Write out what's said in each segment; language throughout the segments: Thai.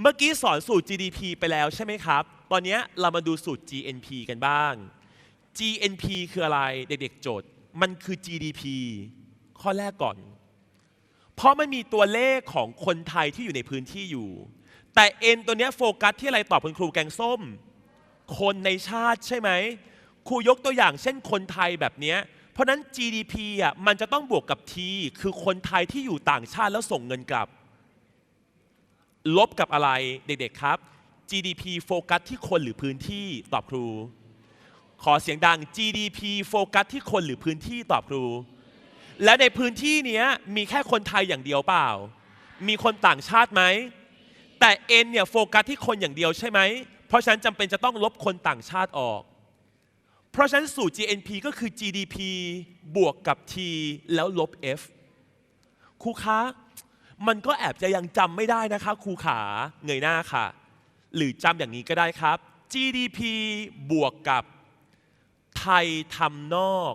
เมื่อกี้สอนสูตร GDP ไปแล้วใช่ไหมครับ ตอนนี้เรามาดูสูตร GNP กันบ้าง GNP คืออะไรเด็กๆโจทย์ มันคือ GDP ข้อแรกก่อน เพราะมันมีตัวเลขของคนไทยที่อยู่ในพื้นที่อยู่ แต่ N ตัวนี้โฟกัสที่อะไรตอบคุณครูแกงส้ม คนในชาติใช่ไหม ครูยกตัวอย่างเช่นคนไทยแบบนี้ เพราะนั้น GDP อะมันจะต้องบวกกับ T คือคนไทยที่อยู่ต่างชาติแล้วส่งเงินกลับ ลบกับอะไรเด็กๆครับ GDP โฟกัสที่คนหรือพื้นที่ตอบครู ขอเสียงดัง GDP โฟกัสที่คนหรือพื้นที่ตอบครู และในพื้นที่เนี้ยมีแค่คนไทยอย่างเดียวเปล่า มีคนต่างชาติไหม แต่ N เนี่ยโฟกัสที่คนอย่างเดียวใช่ไหม เพราะฉะนั้นจำเป็นจะต้องลบคนต่างชาติออก เพราะฉะนั้นสูตร GNP ก็คือ GDP บวกกับ T แล้วลบ F ครูคะ มันก็แอบจะยังจำไม่ได้นะคะครูขาเงยหน้าค่ะ หรือจำอย่างนี้ก็ได้ครับ GDP บวกกับไทยทำนอก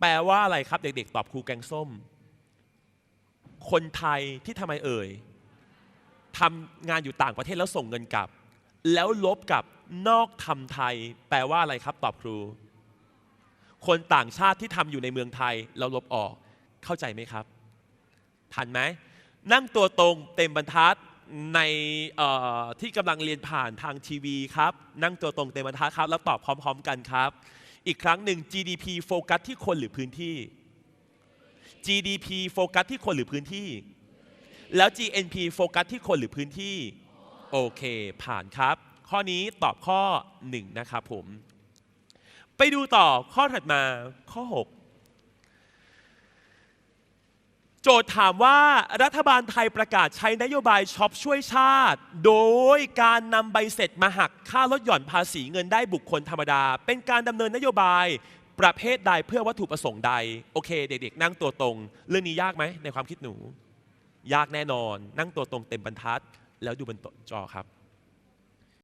แปลว่าอะไรครับ เด็กๆ ตอบครูแกงส้ม คนไทยที่ทำไมเอ่ยทำงานอยู่ต่างประเทศแล้วส่งเงินกลับ แล้วลบกับนอกทำไทย แปลว่าอะไรครับ ตอบครู คนต่างชาติที่ทำอยู่ในเมืองไทยแล้วลบออกเข้าใจไหมครับ ทันไหม นั่งตัวตรงเต็มบรรทัดในที่กำลังเรียนผ่านทางทีวีครับ นั่งตัวตรงเต็มบรรทัดครับ แล้วตอบพร้อม ๆ กันครับ อีกครั้งหนึ่ง GDP โฟกัสที่คนหรือพื้นที่ GDP โฟกัสที่คนหรือพื้นที่ แล้ว GNP โฟกัสที่คนหรือพื้นที่ โอเค ผ่านครับ ข้อนี้ตอบข้อ 1 นะครับผม ไปดูต่อข้อถัดมาข้อ 6 โจทย์ถามว่ารัฐบาลไทยประกาศใช้นโยบายช็อปช่วยชาติ โดยการนำใบเสร็จมาหักค่าลดหย่อนภาษีเงินได้บุคคลธรรมดา เป็นการดำเนินนโยบายประเภทใดเพื่อวัตถุประสงค์ใด โอเค เด็กๆ นั่งตัวตรง เรื่องนี้ยากไหมในความคิดหนู ยากแน่นอน นั่งตัวตรงเต็มบรรทัด แล้วดูบนจอครับ